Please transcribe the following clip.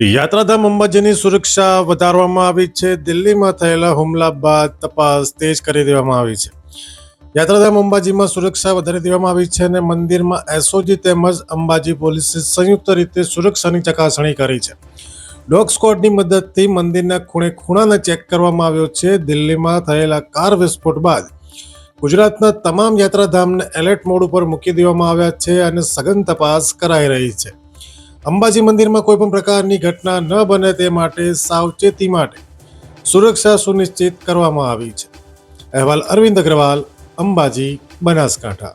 યાત્રાધામ અંબાજીની સુરક્ષા વધારવામાં આવી છે. દિલ્હીમાં થયેલા હુમલા બાદ તપાસ તેજ કરી દેવામાં આવી છે. યાત્રાધામ અંબાજીમાં સુરક્ષા વધારી દેવામાં આવી છે અને મંદિરમાં એસઓજી તેમજ અંબાજી પોલીસે સંયુક્ત રીતે સુરક્ષાની ચકાસણી કરી છે. ડોગ સ્કોડની મદદથી મંદિરના ખૂણે ખૂણાને ચેક કરવામાં આવ્યો છે. દિલ્હીમાં થયેલા કાર વિસ્ફોટ બાદ ગુજરાતના તમામ યાત્રાધામને એલર્ટ મોડ ઉપર મૂકી દેવામાં આવ્યા છે અને સઘન તપાસ કરાઈ રહી છે. અંબાજી મંદિરમાં કોઈ પણ પ્રકારની ઘટના ન બને તે માટે સાવચેતી માટે સુરક્ષા સુનિશ્ચિત કરવામાં આવી છે. અહેવાલ અરવિંદ અગ્રવાલ, અંબાજી, બનાસકાંઠા.